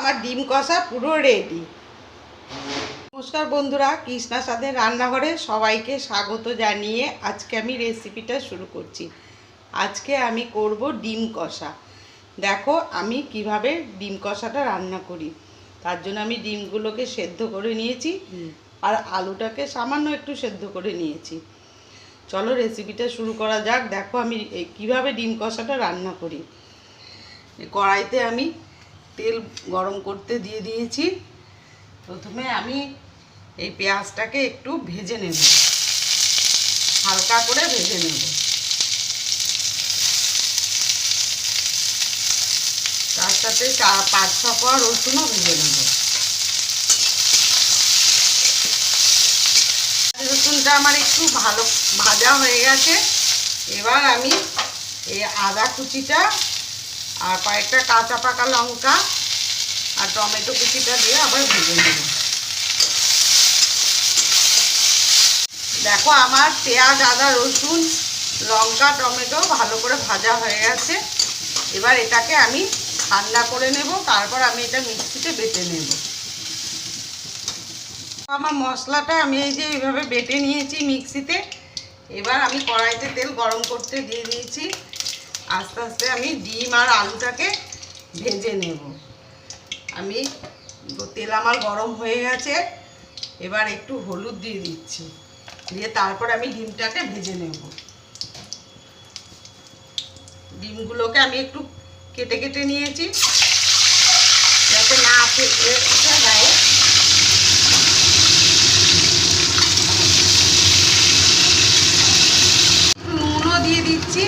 আমার ডিম কষা পুরো রেডি নমস্কার বন্ধুরা, কৃষ্ণা সাথে রান্নাঘরে সবাইকে স্বাগত জানিয়ে আজকে আমি রেসিপিটা শুরু করছি। আজকে আমি করব ডিম কষা। দেখো, আমি কীভাবে ডিম কষাটা রান্না করি। তার জন্য আমি ডিমগুলোকে সেদ্ধ করে নিয়েছি আর আলুটাকে সামান্য একটু সেদ্ধ করে নিয়েছি। চলো রেসিপিটা শুরু করা যাক। দেখো আমি কীভাবে ডিম কষাটা রান্না করি। কড়াইতে আমি তেল গরম করতে দিয়ে দিয়েছি। প্রথমে আমি এই পেঁয়াজটাকে একটু ভেজে নেব। হালকা করে ভেজে নেব। তার সাথে পাঁচ, ছ কোয়া রসুনও ভেজে নেব। রসুনটা আমার একটু ভালো, ভাজা হয়ে গেছে। এবার আমি এই আদা কুচিটা আর কয়েকটা কাঁচা পাকা লঙ্কা আর টমেটো কুচিটা দিয়ে আবার ভেজে নেব। দেখো আমার পেঁয়াজ, আদা, রসুন, লঙ্কা, টমেটো ভালো করে ভাজা হয়ে গেছে। এবার এটাকে আমি ঠান্ডা করে নেব, তারপর আমি এটা মিক্সিতে বেটে নেব। আমার মশলাটা আমি এই যে এইভাবে বেটে নিয়েছি মিক্সিতে। এবার আমি কড়াইতে তেল গরম করতে দিয়ে দিয়েছি। আস্তে আস্তে আমি ডিম আর আলুটাকে ভেজে নেব। আমি তেল আমার গরম হয়ে গেছে, এবার একটু হলুদ দিয়ে দিচ্ছি। দিয়ে তারপর আমি ডিমটাকে ভেজে নেব। ডিমগুলোকে আমি একটু কেটে কেটে নিয়েছি। যাতে না ফেটে যায় একটু নুনও দিয়ে দিচ্ছি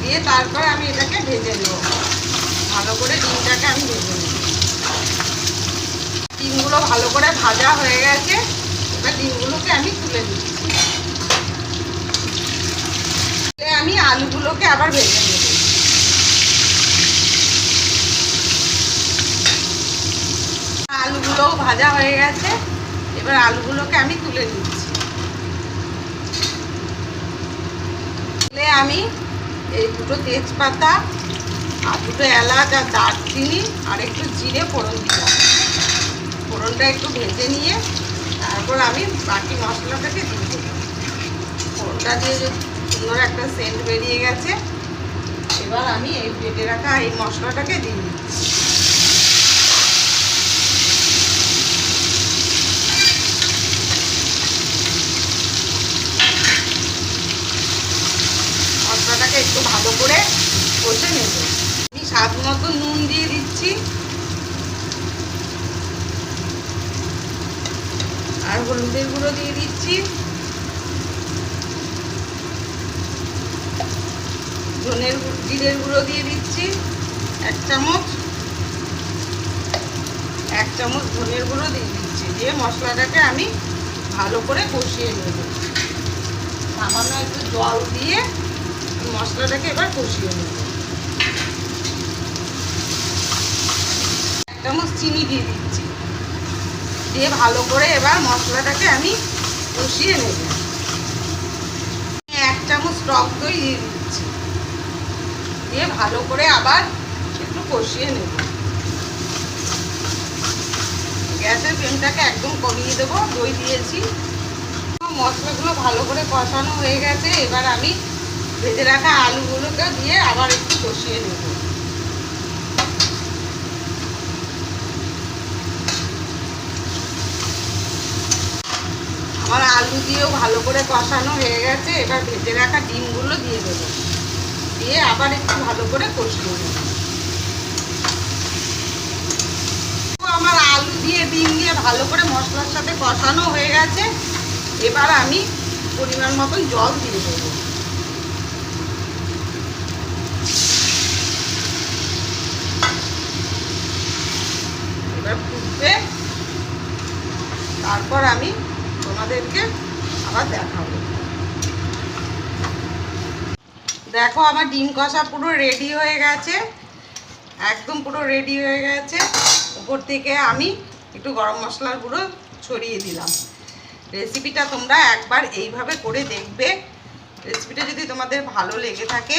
দিয়ে তারপর আমি এটাকে ভেজে নেব। ভালো করে ডিমটাকে আমি ভেজে নেব। ডিমগুলো ভালো করে ভাজা হয়ে গেছে। এবার ডিমগুলোকে আমি তুলে দিচ্ছি আমি আলুগুলোকে আবার ভেজে নেব। আলুগুলোও ভাজা হয়ে গেছে। এবার আলুগুলোকে আমি তুলে দিচ্ছি আমি এই দুটো তেজপাতা, আর দুটো এলাচ আর দারচিনি, আর একটু জিরে ফোড়ন দিলাম ফোড়নটা একটু ভেজে নিয়ে তারপর আমি বাকি মশলাটাকে দিয়ে দেবো। ফোড়নটা দিয়ে সুন্দর একটা সেন্ট বেরিয়ে গেছে, এবার আমি এই পেটে রাখা এই মশলাটাকে দিয়ে দিচ্ছি। মশলাটাকে একটু ভালো করে কষে নেব। আমি স্বাদ মতো নুন দিয়ে দিচ্ছি। আর হলুদের গুঁড়ো দিয়ে দিচ্ছি। ধনের জিরের গুঁড়ো দিয়ে দিচ্ছি। এক চামচ। এক চামচ ধনের গুঁড়ো দিয়ে দিচ্ছি। দিয়ে মশলাটাকে আমি ভালো করে কষিয়ে নেব। সামান্য একটু জল দিয়ে মশলাটাকে এবার কষিয়ে নেব। এক চামচ চিনি দিয়ে দিচ্ছি। দিয়ে ভালো করে এবার মশলাটাকে আমি কষিয়ে নেব। এক চামচ টক দই দিয়ে দিচ্ছি। দিয়ে ভালো করে আবার একটু কষিয়ে নেব। গ্যাসের ফ্লেমটাকে একদম কমিয়ে দেবো। দই দিয়েছি। মশলাগুলো ভালো করে কষানো হয়ে গেছে। এবার আমি ভেজে রাখা আলুগুলোকে দিয়ে আবার একটু কষিয়ে নেব। আমার আলু দিয়েও ভালো করে কষানো হয়ে গেছে, এবার ভেজে রাখা ডিমগুলো দিয়ে দেবো। দিয়ে আবার একটু ভালো করে কষিয়ে নেব। আমার আলু দিয়ে ডিম দিয়ে ভালো করে মশলার সাথে কষানো হয়ে গেছে, এবার আমি পরিমাণ মতন জল দিয়ে দেবো। এবার ফুটবে তারপর আমি তোমাদেরকে আবার দেখাবো। দেখো আমার ডিম কষা পুরো রেডি হয়ে গেছে। একদম পুরো রেডি হয়ে গেছে। উপর থেকে আমি একটু গরম মশলার গুঁড়ো ছড়িয়ে দিলাম। রেসিপিটা তোমরা একবার এইভাবে করে দেখবে। রেসিপিটা যদি তোমাদের ভালো লেগে থাকে,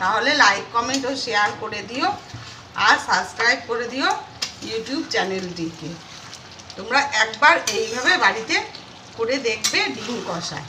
তাহলে লাইক কমেন্ট ও শেয়ার করে দিও। আর সাবস্ক্রাইব করে দিও। ইউটিউব চ্যানেলটিকে তোমরা একবার এইভাবে বাড়িতে করে দেখবে ডিম কষা